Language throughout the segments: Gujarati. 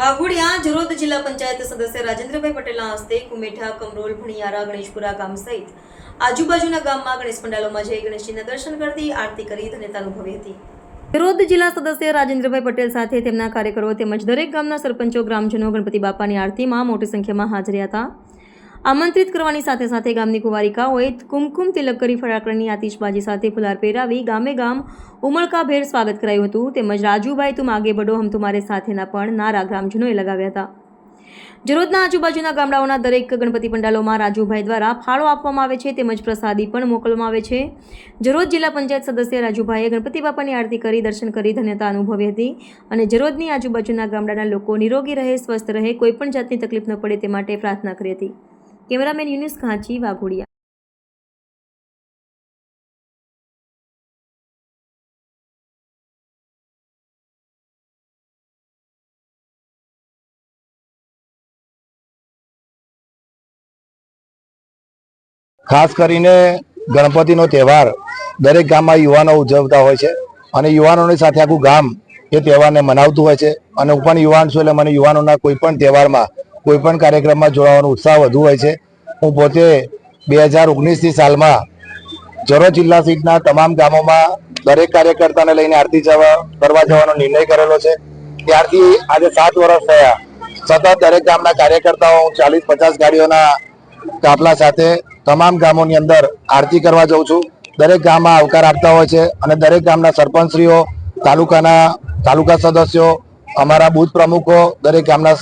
વાઘોડિયા જરોદ જિલ્લા પંચાયત સદસ્ય રાજેન્દ્રભાઈ પટેલના હસ્તે કુમેઠા, કમરોલ, ભણિયારા, ગણેશપુરા ગામ સહિત આજુબાજુના ગામમાં ગણેશ પંડાલોમાં જઈ ગણેશજીના દર્શન કરતી આરતી કરી ધન્યતા અનુભવી હતી. જરોદ જિલ્લા સદસ્ય રાજેન્દ્રભાઈ પટેલ સાથે તેમના કાર્યકરો તેમજ દરેક ગામના સરપંચો, ગ્રામજનો, ગણપતિ બાપાની આરતીમાં મોટી સંખ્યામાં હાજર હતા. આમંત્રિત કરવાની સાથે સાથે ગામની કુંવારિકાઓએ કુમકુમ તિલક કરી ફટાકડાની આતિશબાજી સાથે ફુલાર પહેરાવી ગામે ગામ ઉમળકાભેર સ્વાગત કરાયું હતું. તેમજ રાજુભાઈ તું આગે બડો, હમ તુમારે સાથેના પણ નારા ગ્રામજનોએ લગાવ્યા હતા. જરોદના આજુબાજુના ગામડાઓના દરેક ગણપતિ પંડાલોમાં રાજુભાઈ દ્વારા ફાળો આપવામાં આવે છે. તેમજ પ્રસાદી પણ મોકલવામાં આવે છે. જરોદ જિલ્લા પંચાયત સદસ્ય રાજુભાઈએ ગણપતિ બાપાની આરતી કરી, દર્શન કરી, ધન્યતા અનુભવી હતી. અને જરોદની આજુબાજુના ગામડાના લોકો નિરોગી રહે, સ્વસ્થ રહે કોઈપણ જાતની તકલીફ ન પડે તે માટે પ્રાર્થના કરી હતી. કેમેરામેન યુનિસ ખાંચી, વાઘોડિયા. ખાસ કરીને ગણપતિનો તહેવાર દરેક ગામમાં યુવાનો ઉજવતા હોય છે અને યુવાનોની સાથે આખું ગામ એ તહેવારને મનાવતું હોય છે. અને હું પણ યુવાન છું એટલે મને યુવાનોના કોઈ પણ તહેવારમાં, કોઈ પણ કાર્યક્રમમાં જોડાવાનો ઉત્સાહ વધુ હોય છે. હું પોતે બે હજાર ઓગણીસની સાલમાં જરો જિલ્લા સીટના તમામ ગામોમાં દરેક કાર્યકર્તાને લઈને આરતી જવા કરવા જવાનો નિર્ણય કરેલો છે. ત્યારથી આજે સાત વર્ષ થયા. સતત દરેક ગામના કાર્યકર્તાઓ ચાલીસ પચાસ ગાડીઓના કાફલા સાથે તમામ ગામોની અંદર આરતી કરવા જઉં છું. દરેક ગામમાં આવકાર આપતા હોય છે અને દરેક ગામના સરપંચશ્રીઓ, તાલુકાના તાલુકા સદસ્યો, અમારા બુથ પ્રમુખો દરેક ગામના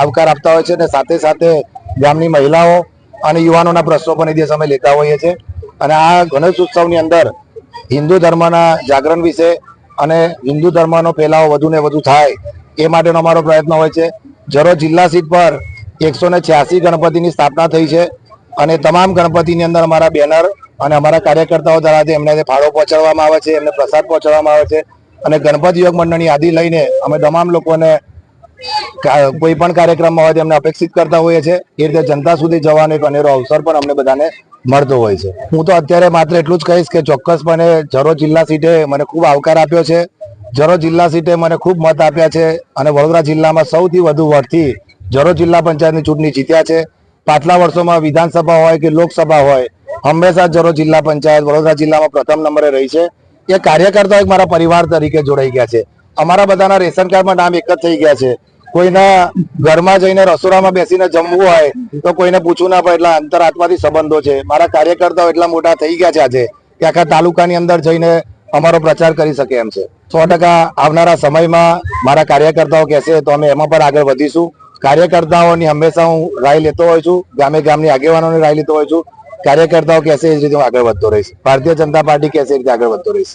આવકાર આપતા હોય છે અને સાથે સાથે ગામની મહિલાઓ અને યુવાનોના પ્રશ્નો પણ એ દિવસ અમે લેતા હોઈએ છીએ. અને આ ગણેશ ઉત્સવની અંદર હિન્દુ ધર્મના જાગરણ વિશે અને હિન્દુ ધર્મનો ફેલાવો વધુ ને વધુ થાય એ માટેનો અમારો પ્રયત્ન હોય છે. જરો જિલ્લા સીટ પર એકસો ને છ્યાસી ગણપતિની સ્થાપના થઈ છે અને તમામ ગણપતિની અંદર અમારા બેનર અને અમારા કાર્યકર્તાઓ દ્વારા એમને ફાળો પહોંચાડવામાં આવે છે, એમને પ્રસાદ પહોંચાડવામાં આવે છે અને ગણપતિ યોગ મંડળની યાદી લઈને અમે તમામ લોકોને કોઈ પણ કાર્યક્રમમાં હોય તેમને અપેક્ષિત કરતા હોઈએ છીએ એ રીતે જનતા સુધી જવાનો એક અનેરો અવસર પણ અમને બધાને મળતો હોય છે. હું તો અત્યારે માત્ર એટલું જ કહીશ કે ચોક્કસપણે જરો જિલ્લા સીટે મને ખૂબ આવકાર આપ્યો છે. જરો જિલ્લા સીટે મને ખૂબ મત આપ્યા છે અને વડોદરા જિલ્લામાં સૌથી વધુ વોટથી જરો જિલ્લા પંચાયતની ચૂંટણી જીત્યા છે. પાછલા વર્ષોમાં વિધાનસભા હોય કે લોકસભા હોય, હંમેશા જરો જિલ્લા પંચાયત વડોદરા જિલ્લામાં પ્રથમ નંબરે રહી છે. એ કાર્યકર્તાઓ એક મારા પરિવાર તરીકે જોડાઈ ગયા છે. અમારા બધાના રેશન કાર્ડમાં નામ એક જ થઈ ગયા છે. કોઈના ઘરમાં જઈને રસોડામાં બેસીને જમવું હોય તો કોઈને પૂછવું ના પડે, એટલા અંતરાત્માથી સંબંધો છે. મારા કાર્યકર્તાઓ એટલા મોટા થઈ ગયા છે આજે કે આખા તાલુકાની અંદર જઈને અમારો પ્રચાર કરી શકે એમ છે. સો ટકા આવનારા સમયમાં મારા કાર્યકર્તાઓ કહેશે, તો અમે એમાં પણ આગળ વધીશું. કાર્યકર્તાઓની હંમેશા હું રાય લેતો હોઉં છું, ગામે ગામની આગેવાનોની રાય લેતો હોઉં છું. કાર્યકર્તાઓ કહેશે, એ રીતે હું આગળ વધતો રહીશ. ભારતીય જનતા પાર્ટી કહેશે, એ રીતે આગળ વધતો રહીશ.